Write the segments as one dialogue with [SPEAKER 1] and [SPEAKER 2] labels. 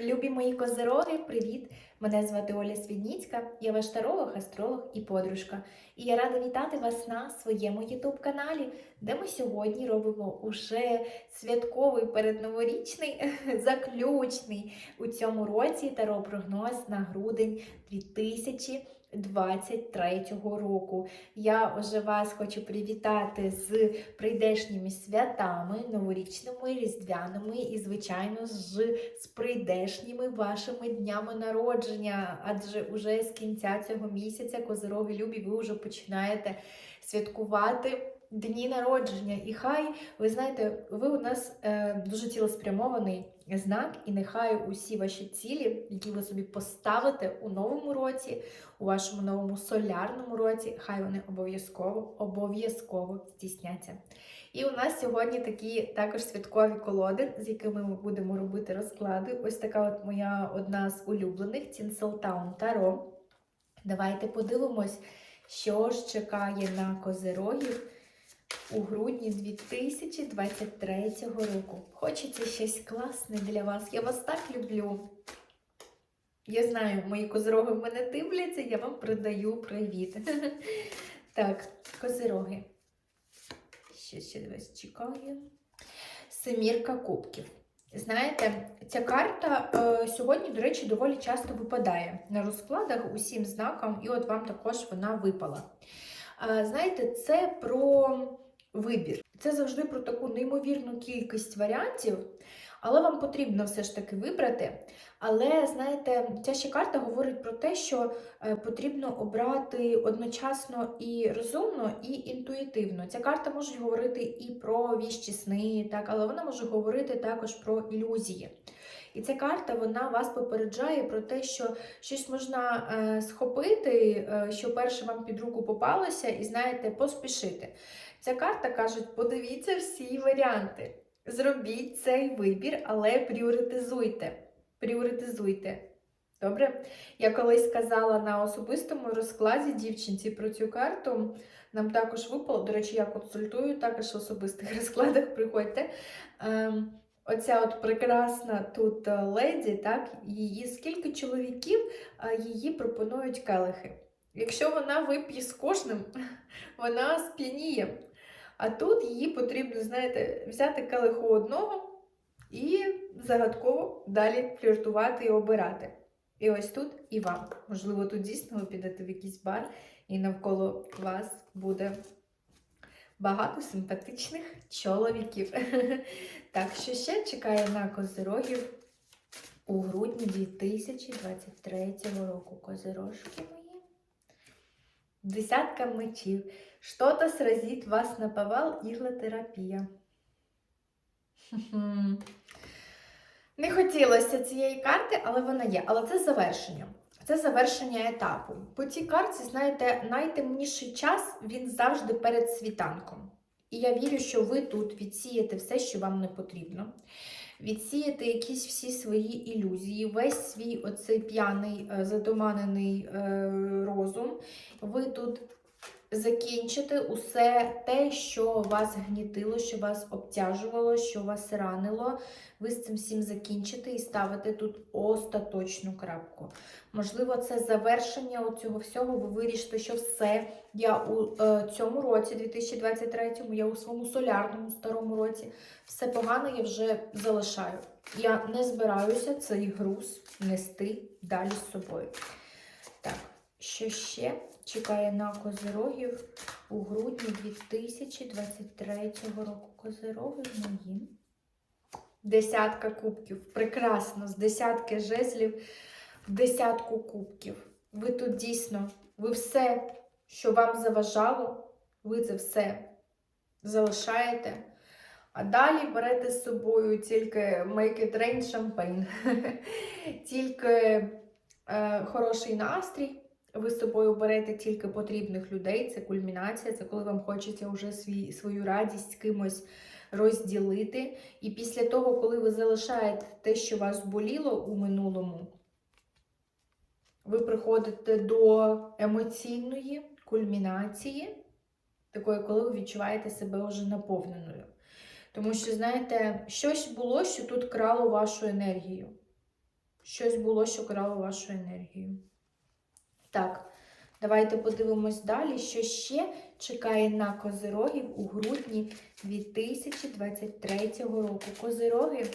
[SPEAKER 1] Любі мої козероги, привіт! Мене звати Оля Свідніцька, я ваш таролог, астролог і подружка. І я рада вітати вас на своєму youtube каналі, де ми сьогодні робимо уже святковий передноворічний заключний у цьому році таро-прогноз на грудень 2023 року. Я вже вас хочу привітати з прийдешніми святами, новорічними, різдвяними і, звичайно, з, з прийдешніми вашими днями народження. Адже уже з кінця цього місяця, козироги любі, ви вже починаєте святкувати. Дні народження, і хай ви знаєте, ви у нас е, дуже цілеспрямований знак, і нехай усі ваші цілі, які ви собі поставите у новому році, у вашому новому солярному році, хай вони обов'язково обов'язково здійсняться. І у нас сьогодні такі також святкові колоди, з якими ми будемо робити розклади. Ось така от моя одна з улюблених Тінселтаун Таро. Давайте подивимось, що ж чекає на козирогів у грудні 2023 року. Хочеться щось класне для вас. Я вас так люблю. Я знаю, мої козироги в мене дивляться, я вам передаю привіт. Так, козироги. Що ще вас чекає? Семірка кубків. Знаєте, ця карта е, сьогодні, до речі, доволі часто випадає на розкладах усім знаком, і от вам також вона випала. Знаєте, це про вибір. Це завжди про таку неймовірну кількість варіантів, але вам потрібно все ж таки вибрати. Але, знаєте, ця ще карта говорить про те, що е, потрібно обрати одночасно і розумно, і інтуїтивно. Ця карта може говорити і про віщі сни, так, але вона може говорити також про ілюзії. І ця карта вона вас попереджає про те, що щось можна е, схопити, е, що перше вам під руку попалося, і знаєте, поспішити. Ця карта каже, подивіться всі варіанти. Зробіть цей вибір, але пріоритизуйте. Пріоритизуйте. Добре? Я колись сказала на особистому розкладі дівчинці про цю карту. Нам також випало, до речі, я консультую, також в особистих розкладах приходьте. Оця от прекрасна тут е, леді, так, її скільки чоловіків е, її пропонують келихи. Якщо вона вип'є з кожним, вона сп'яніє. А тут її потрібно, знаєте, взяти келиху одного і загадково далі фліртувати і обирати. І ось тут і вам. Можливо, тут дійсно ви підете в якийсь бар, і навколо вас буде багато симпатичних чоловіків. Так, що ще чекає на козирогів у грудні 2023 року. Козирожки мої. Десятка мечів. Что-то вас на повал іглотерапія. Не хотілося цієї карти, але вона є. Але це завершення. Це завершення етапу. По цій карті, знаєте, найтемніший час він завжди перед світанком. І я вірю, що ви тут відсієте все, що вам не потрібно. Відсіяти якісь всі свої ілюзії, весь свій оцей п'яний, е, затуманений е, розум. Ви тут закінчите усе те, що вас гнітило, що вас обтяжувало, що вас ранило. Ви з цим всім закінчите і ставите тут остаточну крапку. Можливо, це завершення цього всього. Ви вирішите, що все. Я у е, цьому році, 2023-му, я у своєму солярному старому році, все погане я вже залишаю. Я не збираюся цей груз нести далі з собою. Так, що ще чекає на козирогів у грудні 2023 року? Козироги мої. Десятка кубків. Прекрасно, з десятки жезлів в десятку кубків. Ви тут дійсно, ви все, що вам заважало, ви це все залишаєте. А далі берете з собою тільки make it rain champagne. тільки е, хороший настрій. Ви з собою берете тільки потрібних людей, це кульмінація, це коли вам хочеться вже свій, свою радість з кимось розділити. І після того, коли ви залишаєте те, що вас боліло у минулому, ви приходите до емоційної кульмінації, такої, коли ви відчуваєте себе вже наповненою. Тому що, знаєте, щось було, що тут крало вашу енергію. щось було, що крало вашу енергію. Так, давайте подивимось далі, що ще чекає на козирогів у грудні 2023 року. Козироги.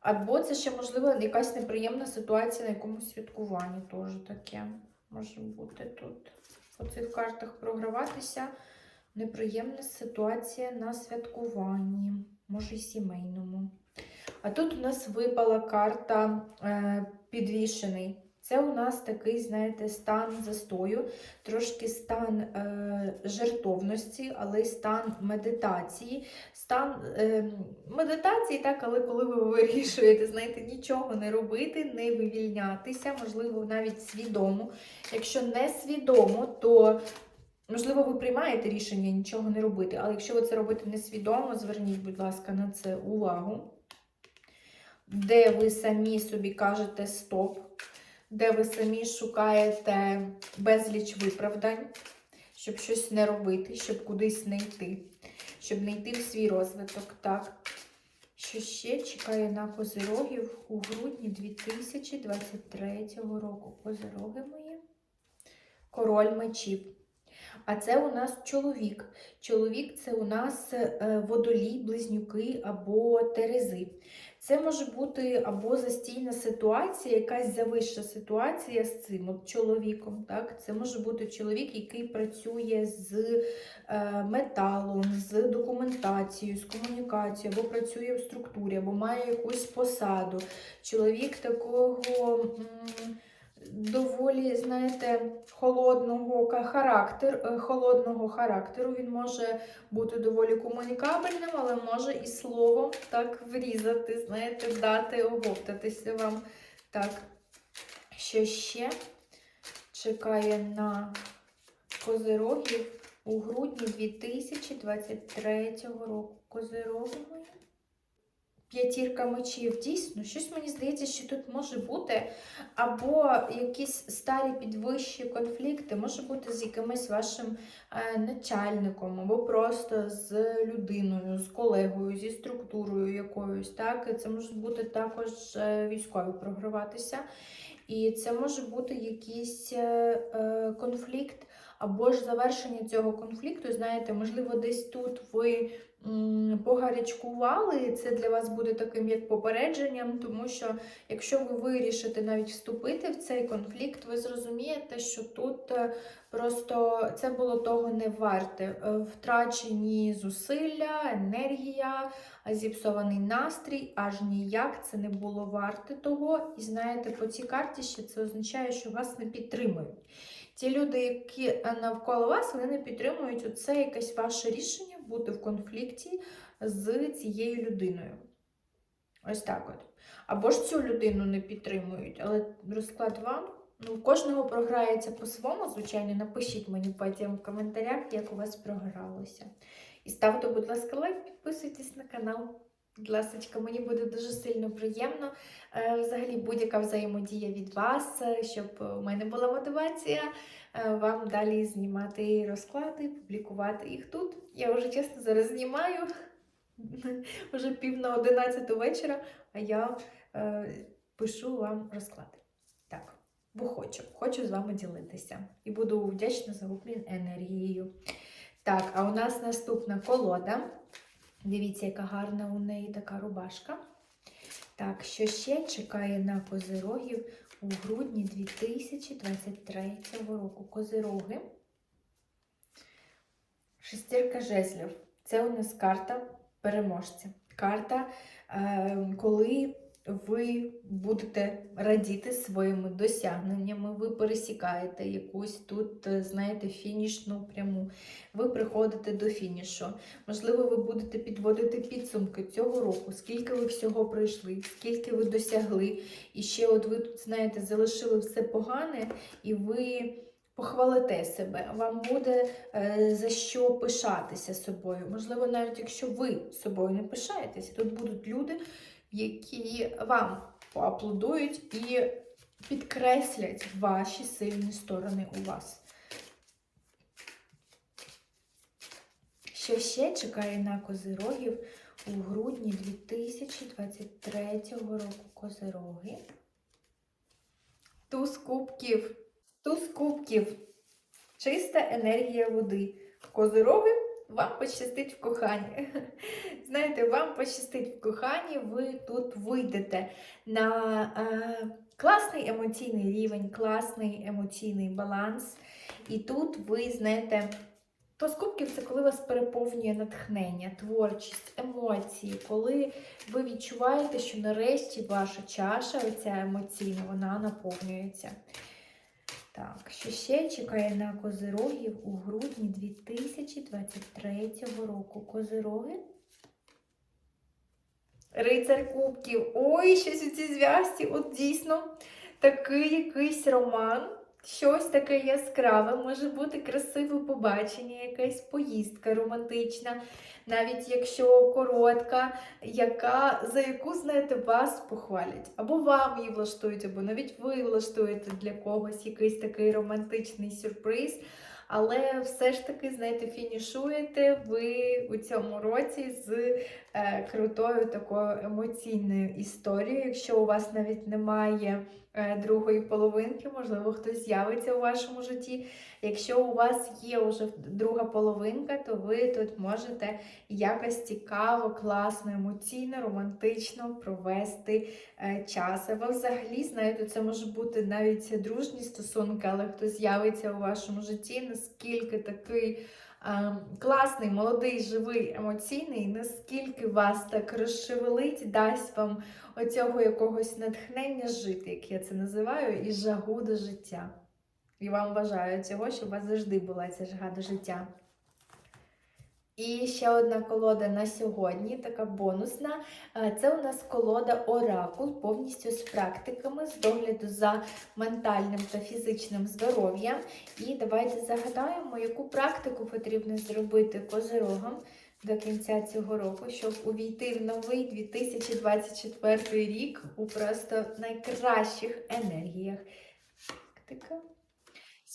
[SPEAKER 1] Або це ще, можливо, якась неприємна ситуація на якомусь святкуванні теж таке може бути тут. По цих картах програватися. Неприємна ситуація на святкуванні, може й сімейному. А тут у нас випала карта е, підвішений. Це у нас такий, знаєте, стан застою, трошки стан е, жертовності, але й стан медитації. Стан е, медитації, так, але коли ви вирішуєте, знаєте, нічого не робити, не вивільнятися, можливо, навіть свідомо. Якщо не свідомо, то можливо ви приймаєте рішення нічого не робити. Але якщо ви це робите несвідомо, зверніть, будь ласка, на це увагу. Де ви самі собі кажете стоп, де ви самі шукаєте безліч виправдань, щоб щось не робити, щоб кудись не йти, щоб не йти в свій розвиток. Так. Що ще чекає на козирогів у грудні 2023 року? Козироги мої. Король мечів. А це у нас чоловік. Чоловік це у нас е, водолій, близнюки або терези. Це може бути або застійна ситуація, якась завища ситуація з цим от чоловіком. Так? Це може бути чоловік, який працює з е, металом, з документацією, з комунікацією, або працює в структурі, або має якусь посаду. Чоловік такого. М доволі, знаєте, холодного характеру, холодного характеру. Він може бути доволі комунікабельним, але може і словом так врізати, знаєте, дати, оговтатися вам. Так, що ще чекає на козирогів у грудні 2023 року. Козироги. П'ятірка мечів. Дійсно, щось мені здається, що тут може бути або якісь старі підвищі конфлікти, може бути з якимось вашим е, начальником, або просто з людиною, з колегою, зі структурою якоюсь. Так? Це може бути також е, військові програватися. І це може бути якийсь е, конфлікт, або ж завершення цього конфлікту. Знаєте, можливо, десь тут ви погарячкували, це для вас буде таким як попередженням, тому що якщо ви вирішите навіть вступити в цей конфлікт, ви зрозумієте, що тут е, просто це було того не варте. Е, втрачені зусилля, енергія, зіпсований настрій, аж ніяк це не було варте того. І знаєте, по цій карті ще це означає, що вас не підтримують. Ті люди, які е, навколо вас, вони не підтримують оце якесь ваше рішення бути в конфлікті з цією людиною. Ось так от. Або ж цю людину не підтримують, але розклад вам. Ну, у кожного програється по-своєму, звичайно, напишіть мені потім в коментарях, як у вас програлося. І ставте, будь ласка, лайк, підписуйтесь на канал. Будь ласка, мені буде дуже сильно приємно. Е, взагалі, будь-яка взаємодія від вас, е, щоб у мене була мотивація е, вам далі знімати розклади, публікувати їх тут. Я вже чесно зараз знімаю вже пів на одинадцяту вечора, а я е, пишу вам розклади. Так, бо хочу, хочу з вами ділитися. І буду вдячна за обмін енергією. Так, а у нас наступна колода. Дивіться, яка гарна у неї така рубашка. Так, що ще чекає на козирогів у грудні 2023 року? Козироги. Шестірка жезлів. Це у нас карта переможця. Карта, е, коли ви будете радіти своїми досягненнями, ви пересікаєте якусь тут, е, знаєте, фінішну пряму. Ви приходите до фінішу. Можливо, ви будете підводити підсумки цього року, скільки ви всього пройшли, скільки ви досягли. І ще, от ви тут, знаєте, залишили все погане, і ви. Похвалите себе, вам буде е, за що пишатися собою. Можливо, навіть якщо ви собою не пишаєтеся, тут будуть люди, які вам поаплодують і підкреслять ваші сильні сторони у вас. Що ще чекає на козирогів у грудні 2023 року козироги. Туз кубків. Туз кубків. Чиста енергія води. Козироги вам пощастить в коханні. Знаєте, вам пощастить в коханні, ви тут вийдете на е, класний емоційний рівень, класний емоційний баланс. І тут ви знаєте. То з це коли вас переповнює натхнення, творчість, емоції, коли ви відчуваєте, що нарешті ваша чаша, оця емоційна, вона наповнюється. Так, що ще чекає на козирогів у грудні 2023 року? Козироги? Рицар Кубків. Ой, щось у цій зв'язці, от дійсно такий якийсь роман. Щось таке яскраве, може бути красиве побачення, якась поїздка романтична, навіть якщо коротка, яка, за яку, знаєте, вас похвалять. Або вам її влаштують, або навіть ви влаштуєте для когось якийсь такий романтичний сюрприз. Але все ж таки, знаєте, фінішуєте ви у цьому році з е, крутою такою емоційною історією. Якщо у вас навіть немає другої половинки, можливо, хтось з'явиться у вашому житті. Якщо у вас є вже друга половинка, то ви тут можете якось цікаво, класно, емоційно, романтично провести е, час. Або взагалі, знаєте, це може бути навіть дружні стосунки, але хтось з'явиться у вашому житті, наскільки такий. Е, Класний, молодий, живий, емоційний, наскільки вас так розшевелить, дасть вам оцього якогось натхнення жити, як я це називаю, і жагу до життя. І вам бажаю цього, щоб у вас завжди була ця жага до життя. І ще одна колода на сьогодні, така бонусна. Е, Це у нас колода Оракул, повністю з практиками, з догляду за ментальним та фізичним здоров'ям. І давайте загадаємо, яку практику потрібно зробити козирогам до кінця цього року, щоб увійти в новий 2024 рік у просто найкращих енергіях. Практика.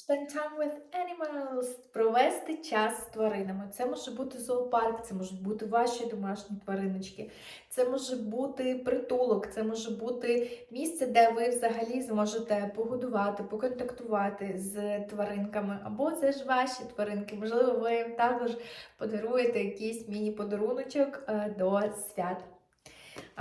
[SPEAKER 1] Spend time with animals. Провести час з тваринами. Це може бути зоопарк, це можуть бути ваші домашні твариночки, це може бути притулок, це може бути місце, де ви взагалі зможете погодувати, поконтактувати з тваринками. Або це ж ваші тваринки. Можливо, ви їм також подаруєте якийсь міні-подаруночок е, до свят.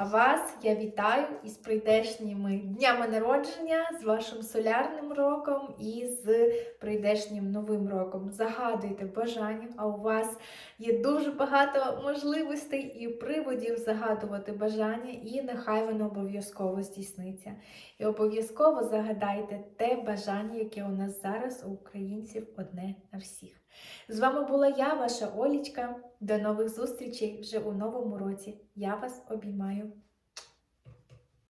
[SPEAKER 1] А вас я вітаю із прийдешніми днями народження, з вашим солярним роком і з прийдешнім новим роком. Загадуйте бажання, а у вас є дуже багато можливостей і приводів загадувати бажання, і нехай воно обов'язково здійсниться. І обов'язково загадайте те бажання, яке у нас зараз у українців одне на всіх. З вами була я, ваша Олічка. До нових зустрічей вже у новому році. Я вас обіймаю.